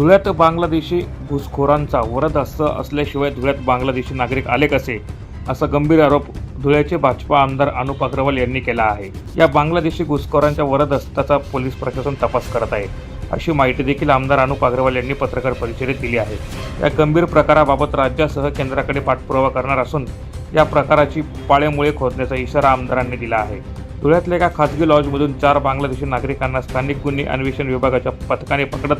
धुळ्यात बांगलादेशी घुसखोरांचा वरदहस्त असल्याशिवाय धुळ्यात बांगलादेशी नागरिक आले कसे? असा गंभीर आरोप धुळ्याचे भाजपा आमदार अनुप अग्रवाल यांनी केला आहे. या बांगलादेशी घुसखोरांच्या वरदहस्ताचा पोलीस प्रशासन तपास करत आहे. अशी माहिती देखील आमदार अनुप अग्रवाल यांनी पत्रकार परिषदेत दिली आहे. या गंभीर प्रकाराबाबत राज्यासह केंद्राकडे पाठपुरावा करणार असून या प्रकाराची पाळेमुळे खोदण्याचा इशारा आमदारांनी दिला आहे. धुळ्यातल्या एका खासगी लॉजमधून चार बांगलादेशी नागरिकांना स्थानिक गुन्हे अन्वेषण विभागाच्या पथकाने पकडत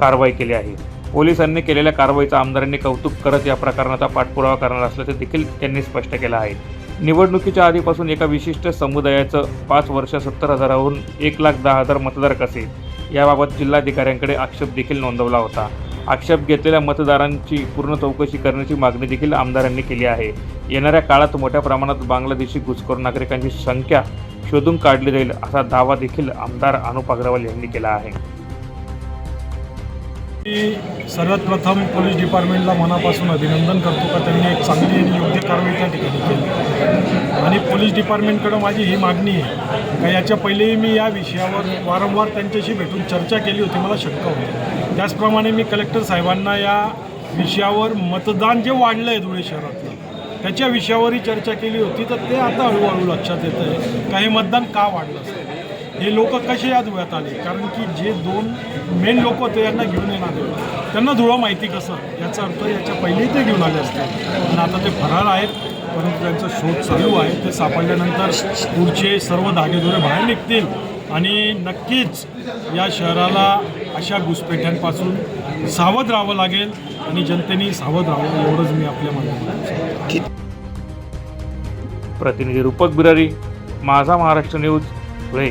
कारवाई केली आहे. पोलिसांनी केलेल्या कारवाईचं आमदारांनी कौतुक करत या प्रकरणाचा पाठपुरावा करणार असल्याचं देखील त्यांनी स्पष्ट केलं आहे. निवडणुकीच्या आधीपासून एका विशिष्ट समुदायाचं पाच वर्ष सत्तर हजाराहून एक लाख दहा हजार मतदार कसे? याबाबत जिल्हाधिकाऱ्यांकडे आक्षेप देखील नोंदवला होता. आक्षेप घेतलेल्या मतदारांची पूर्ण चौकशी करण्याची मागणी देखील आमदारांनी केली आहे. येणाऱ्या काळात मोठ्या प्रमाणात बांगलादेशी घुसखोर नागरिकांची संख्या शोधून काढली जाईल असा दावा देखील आमदार अनुप अग्रवाल यांनी केला आहे. मी सर्वात प्रथम पोलीस डिपार्टमेंटला मनापासून अभिनंदन करतो का त्यांनी एक चांगली आणि योग्य कारवाई त्या ठिकाणी केली. आणि पोलीस डिपार्टमेंटकडं माझी ही मागणी आहे का याच्या पहिलेही मी या विषयावर वारंवार त्यांच्याशी भेटून चर्चा केली होती मला शक्य होती. त्याचप्रमाणे मी कलेक्टर साहेबांना या विषयावर मतदान जे वाढलं आहे धुळे शहरातलं त्याच्या विषयावरही चर्चा केली होती तर ते आता हळूहळू लक्षात येतं आहे का हे मतदान का वाढलं हे लोक कसे या धुळ्यात आले? कारण की जे दोन मेन लोक होते यांना घेऊन येणार त्यांना धुळं माहिती कसं? याचा अर्थ याच्या पहिलेही ते घेऊन आले असते पण आता ते फरार आहेत परंतु त्यांचा शोध चालू आहे. ते सापडल्यानंतर पुढचे सर्व धागेदोरे बाहेर निघतील. आणि नक्कीच या शहराला अशा घुसपेठ्यांपासून सावध राहावं लागेल आणि जनतेने सावध राहावं एवढंच मी आपल्या मनात प्रतिनिधी रूपक बिरारी माझा महाराष्ट्र न्यूज धुळे